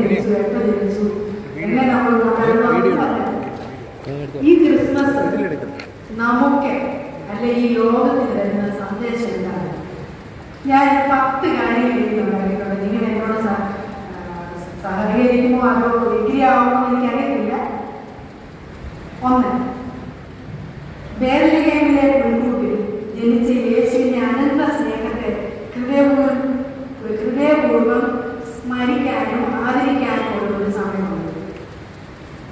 ജനിച്ചു എപ്പോൾ ജനിച്ചു എങ്ങനെ നമ്മൾ ഈ ക്രിസ്മസ് നമുക്ക് അല്ലെ ഈ ലോകത്തിന് തരുന്ന സന്ദേശം എന്താണ് ഞാൻ പത്ത് കാര്യം എഴുതുന്നുണ്ടായിട്ടുണ്ട് നിങ്ങൾ എന്നോട് സഹകരിക്കുമോ അതോ ഡിഗ്രി ആവുമോ എന്ന് എനിക്കറിയത്തില്ല ഒന്ന് വേറെ മുൻകൂട്ടിൽ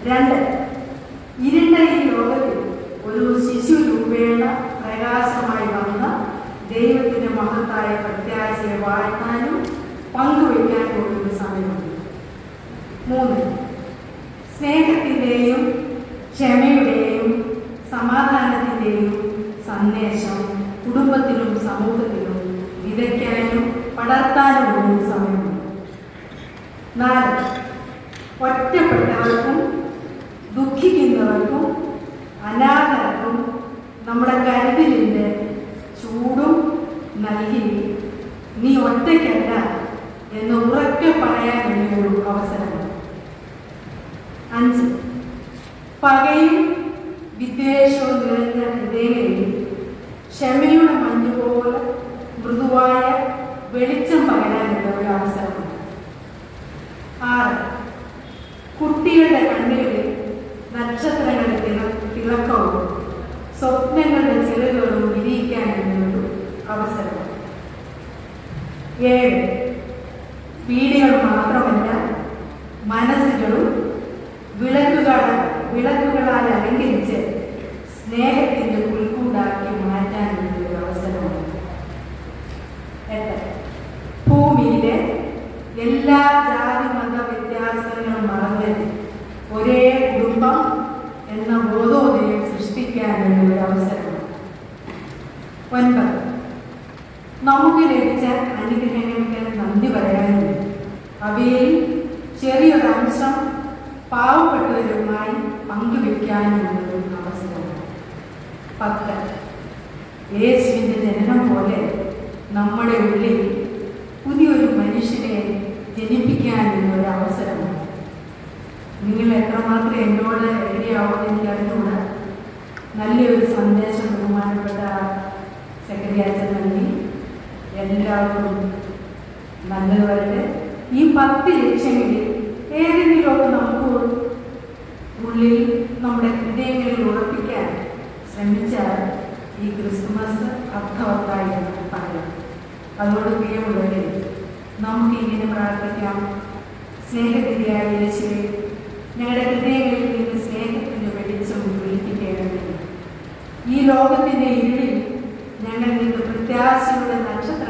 രണ്ട്. ഇരുണ്ട ഈ ലോകത്തിൽ ഒരു ശിശു രൂപേണ പ്രകാശമായി വന്ന ദൈവത്തിന്റെ മഹത്തായ പ്രത്യാശയെ വാഴ്ത്താനും പങ്കുവയ്ക്കാനും പോകുന്ന സമയമുണ്ട്. മൂന്ന്. സ്നേഹത്തിന്റെയും ക്ഷമയുടെയും സമാധാനത്തിന്റെയും സന്ദേശം കുടുംബത്തിലും സമൂഹത്തിലും വിതയ്ക്കാനും പടർത്താനും പോകുന്ന സമയമുണ്ട്. നാല്. ഒറ്റപ്പെട്ടവർക്കും ദുഃഖിക്കുന്നവർക്കും അനാഥർക്കും നമ്മുടെ കരുതലിന്റെ ചൂടും നൽകി നീ ഒറ്റയ്ക്കല്ല എന്ന് ഉറക്കെ പറയാൻ ഒരു അവസരമാണ് അഞ്ച് പകയും വിദ്വേഷവും നിറഞ്ഞ ഹൃദയങ്ങളിൽ ക്ഷമയുടെ മഞ്ഞുപോലെ മൃദുവായ വെളിച്ചം പകരാനുള്ള ഒരു അവസരമുണ്ട് സ്വപ്നങ്ങളുടെ ചിറകുകളും അവസരം. ഏഴ് വീടുകൾ മാത്രമല്ല മനസ്സുകളും വിളക്കുകൾ വിളക്കുകളാൽ അലങ്കരിച്ച് സ്നേഹത്തിന്റെ പുൽക്കൂടാക്കി മാറ്റാനുള്ള ഒരു അവസരമാണ്. എട്ട് ഭൂമിയിലെ എല്ലാ ജാതി മത വ്യത്യാസങ്ങളും മറന്ന് ഒരേ കുടുംബം എന്ന ബോധോദയം സൃഷ്ടിക്കാനുള്ള ഒൻപത് നമുക്ക് ലഭിച്ച അനുഗ്രഹങ്ങൾക്ക് നന്ദി പറയാനുണ്ട്. അവയിൽ ചെറിയൊരംശം പാവപ്പെട്ടവരുമായി പങ്കുവെക്കാനുമുള്ള ഒരു അവസരമാണ്. പത്ത്. യേശുവിന്റെ ജനനം പോലെ നമ്മുടെ ഉള്ളിൽ പുതിയൊരു മനുഷ്യനെ ജനിപ്പിക്കാനുള്ള ഒരു അവസരമാണ് നിങ്ങൾ എത്രമാത്രം എന്നോട് എതിരെയാവുമെന്ന് എനിക്ക് എല്ലാവർക്കും നല്ലത് വരട്ടെ ഈ പത്ത് ലക്ഷ്യങ്ങളിൽ ഏതെങ്കിലുമൊക്കെ നമുക്ക് ഉള്ളിൽ നമ്മുടെ ഹൃദയങ്ങളിൽ ഉറപ്പിക്കാൻ ശ്രമിച്ചാൽ ഈ ക്രിസ്മസ് അർത്ഥവത്തായി നമുക്ക് പറയാം. അതോട് പ്രിയമുള്ളവരെ നമുക്ക് ഇങ്ങനെ പ്രാർത്ഥിക്കാം. സ്നേഹത്തിരിയായ യേശുവെ ഞങ്ങളുടെ ഹൃദയങ്ങളിൽ നിന്ന് സ്നേഹത്തിന്റെ വെളിച്ചം വിളിപ്പിക്കേണ്ടതില്ല ഈ ലോകത്തിന്റെ ഇരുളിൽ ഞങ്ങൾ നിന്ന് പ്രത്യാശയുടെ നക്ഷത്രങ്ങളാകാൻ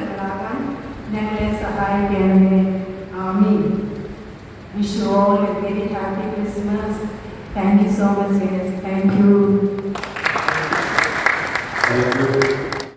by Mary. Amen. Wish you all a very happy Christmas. Thank you so much, yes. Thank you. Thank you.